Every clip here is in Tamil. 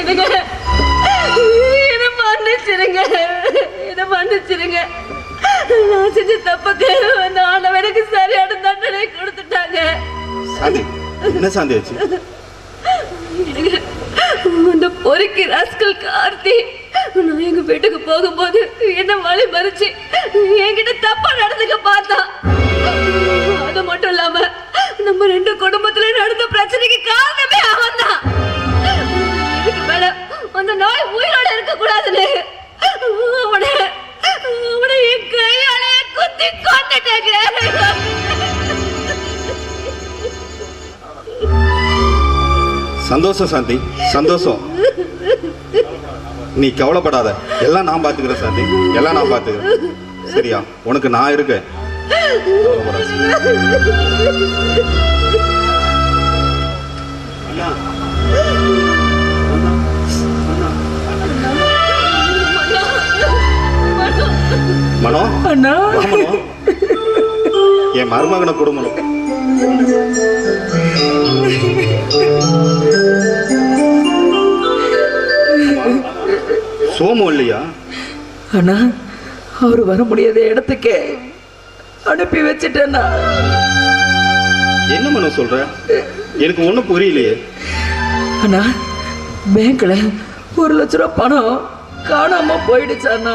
எனக்கு என்ன மன்னிச்சிருங்க? என்ன மன்னிச்சிருங்க? நான் செஞ்ச தப்புக்கு அந்த ஆண்டவன் எனக்கு சரியான தண்டனை கொடுத்துட்டாங்க. என்ன அந்த பொறுக்கி ராஸ்கல் கார்த்தி நான் எங்க வீட்டுக்கு போகும்போது என்ன வழி மறிச்சு என்கிட்ட தப்பா நடந்துக்க பார்த்தான் அது மட்டும் இல்லாம நம்ம ரெண்டு குடும்பத்துல நடந்த பிரச்சனைக்கு சந்தோஷம் சாந்தி சந்தோஷம். நீ கவலைப்படாத. எல்லாம் நான் பாத்துக்கிறேன் சாந்தி. எல்லாம் நான் பாத்துக்கிறேன் சரியா? உனக்கு நான் இருக்கேன். மனோ? என் மருமகனை கொடுமணும் சோமம் இல்லையா? அண்ணா அவர் வர முடியாத இடத்துக்கு அனுப்பி வச்சுட்டேண்ணா. என்ன மனோ சொல்ற? எனக்கு ஒண்ணும் புரியலையே. அண்ணா பேங்க்ல ஒரு லட்ச ரூபா பணம் காணாம போயிடுச்சாண்ணா.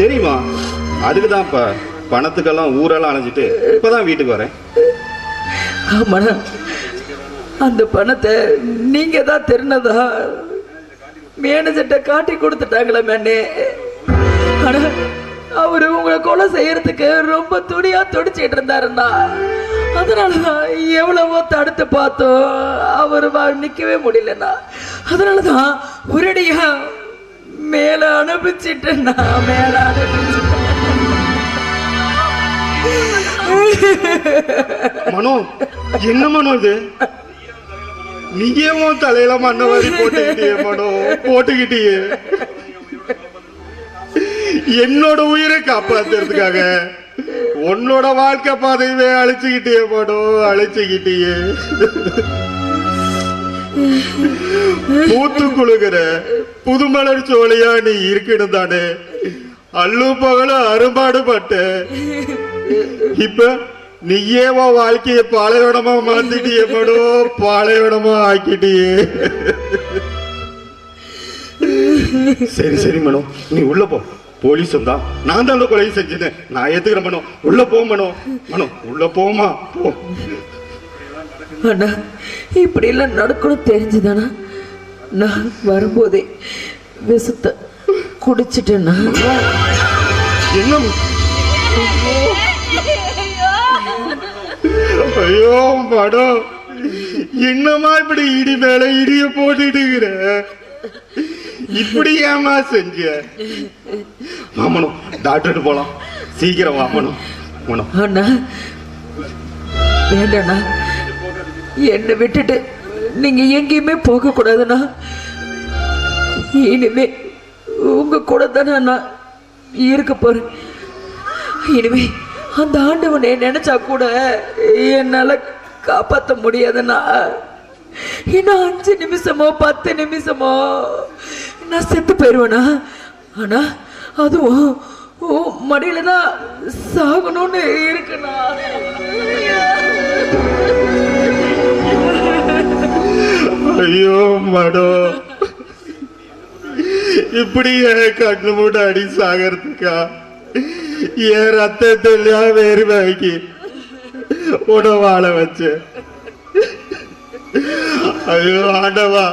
தெரியுமா? அதுக்கு தான் இப்ப பணத்துக்கெல்லாம் ஊரெல்லாம் அலைஞ்சிட்டு இப்பதான் வீட்டுக்கு வரேன். ஆமாம் அந்த பணத்தை நீங்கள் தான் தெரினதா மேனேஜர்கிட்ட காட்டி கொடுத்துட்டாங்களே மேனே ஆனால் அவர் உங்களை கொலை செய்யறதுக்கு ரொம்ப துணியாக துடிச்சிட்டு இருந்தாருண்ணா. அதனாலதான் எவ்வளவோ தடுத்து பார்த்தோம் அவர் நிற்கவே முடியலண்ணா. அதனாலதான் ஒரடியா மேலே அனுப்பிச்சிட்டேன்னா மேலே அனுப்பிச்சு மனோ என்ன மனோ இது? நீயே உன் தலையில மண்ணை வாரி போட்டுக்கிட்டியே மனோ போட்டுக்கிட்டியே. என்னோட உயிரை காப்பாத்துறதுக்காக உன்னோட வாழ்க்கை பாதையவே அழிச்சுக்கிட்டியே மனோ அழிச்சுக்கிட்டியே. பூத்து குழுகிற புதுமலர் சோலையா நீ இருக்கணும் தானே? அள்ளு பகலும் அரும்பாடுபட்ட. இப்ப நீயே உன் வாழ்க்கைய பாலைவனமா மாத்திட்டியே மனோ பாலைவனமா ஆக்கிட்டியே. சரி சரி மனோ. நீ உள்ள போ. போலீஸ் வந்தா நான் தான் அந்த கொலையை செஞ்சேன். நான் ஏத்துக்கிறேன் மனோ. உள்ள போ மனோ. மனோ உள்ள போமா போ. அண்ணா இப்படி எல்லாம் நடக்கணும் தெரிஞ்சுதானா? நான் வரும்போதே விஷத்தை குடிச்சிட்டேண்ணா என்ன? ஐயோ மனோ என்னமா இப்படி இடி மேல இடிய போட்டுட்டுக்கிற? இப்படி ஏமா செஞ்ச? வாமனும் டாக்டர்கிட்ட போலாம். சீக்கிரம் வாமனும் மனோ. அண்ணா வேண்டாண்ணா. என்னை விட்டுட்டு நீங்க எங்கேயுமே போக கூடாதுண்ணா இனிமே உங்க கூட தானே நான் இருக்க போறேன். இனிமே அந்த ஆண்டவனை நினைச்சா கூட என்னால காப்பாற்ற முடியாதுண்ணா. இன்னும் அஞ்சு நிமிஷமோ பத்து நிமிஷமோ நான் செத்து போயிடுவேண்ணா ஆனா அதுவும் ஓ மடியில தான் சாகணும்னு இருக்குண்ணா. ஐயோ மடோ. இப்படி கண்ணு மூட அடி சாகிறதுக்கா? என் ரத்தத்தெல்லாம் வேறு வாங்கி உன வாழ ஐயோ ஆண்டவா.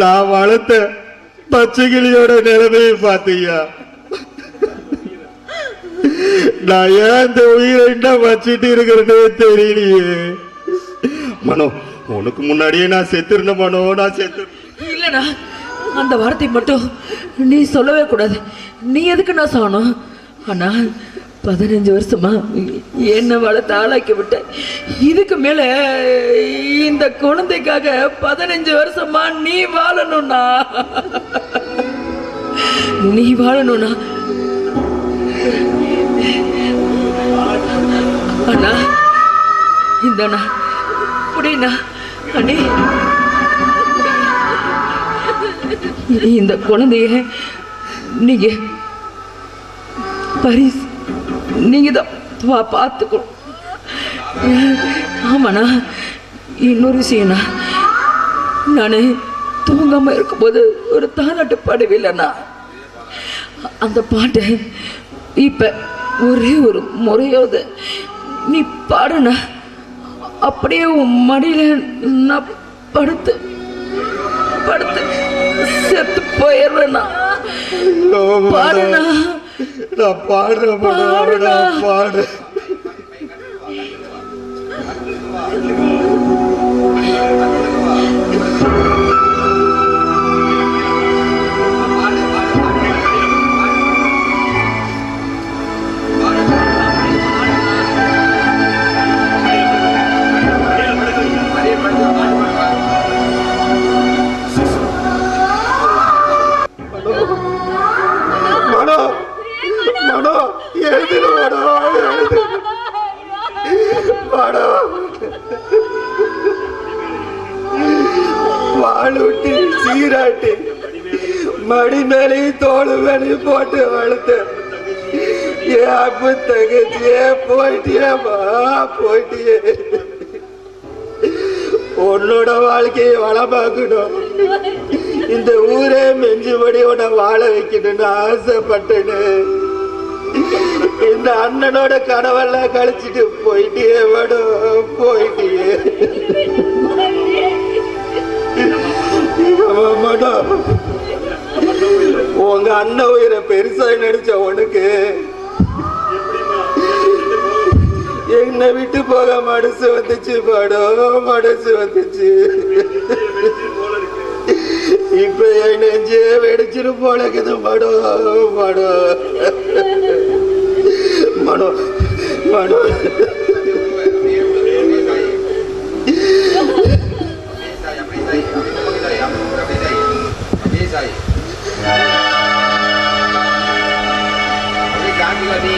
நான் வளர்த்த பச்சைக்கிளியோட நிலைமையை பார்த்தியா? நான் ஏன் இந்த உயிரை இன்னும் வச்சிட்டு தெரியலையே. மனோ உனக்கு முன்னாடியே நான் செத்துருந்த மனோ நான் செத்து இல்லடா. அந்த வார்த்தை மட்டும் நீ சொல்லவே கூடாது. நீ எதுக்கு நான் சொன்னோம் அண்ணா பதினஞ்சு வருஷமா என்ன வளர்த்து ஆளாக்கி விட்ட இதுக்கு மேல இந்த குழந்தைக்காக பதினஞ்சு வருஷமா நீ வாழணும்னா? நீ வாழணும்னா? அண்ணா இந்தண்ணா அப்படின்னா அண்ணே. இந்த குழந்தைய நீங்க பரிஸ் நீங்க தான் பா- பார்த்துக்கணும். ஆமாண்ணா இன்னொரு விஷயம்ண்ணா. நான் தூங்காம இருக்கும்போது ஒரு தாலாட்டு பாடவில்லைண்ணா அந்த பாட்டை இப்ப ஒரே ஒரு முறையாவது நீ பாடுனா அப்படியே உன் மடியில நான் படுத்து படுத்து செத்து மனோ. பாடுண்ணா நான் பாடுறேன். நான் பாடுறேன் மனோ வாழூட்டி சீராட்டி. மடி மேலே தோடு மேலே போட்டு வளர்த்து. ஏப்பு அப்பு தங்கச்சியே போயிட்டியே. உன்னோட வாழ்க்கையை வளமாக்கணும். இந்த ஊரே மெஞ்சுபடி உன்னை வாழ வைக்கணும்னு ஆசைப்பட்டேன்னு இந்த அண்ணனோட கனவெல்லாம் கழிச்சிட்டு போயிட்டே மேடம் போயிட்டியே ஆமா, மேடம் உங்க அண்ணன் உயிரை பெருசா நடிச்ச உனக்கு. என்னை விட்டு போக மனசு வந்துச்சு படம் மனசு வந்துச்சு. இப்ப என் நெஞ்சே வெடிச்சிரு போலக்குது মরণ মরণ আমি গান গানি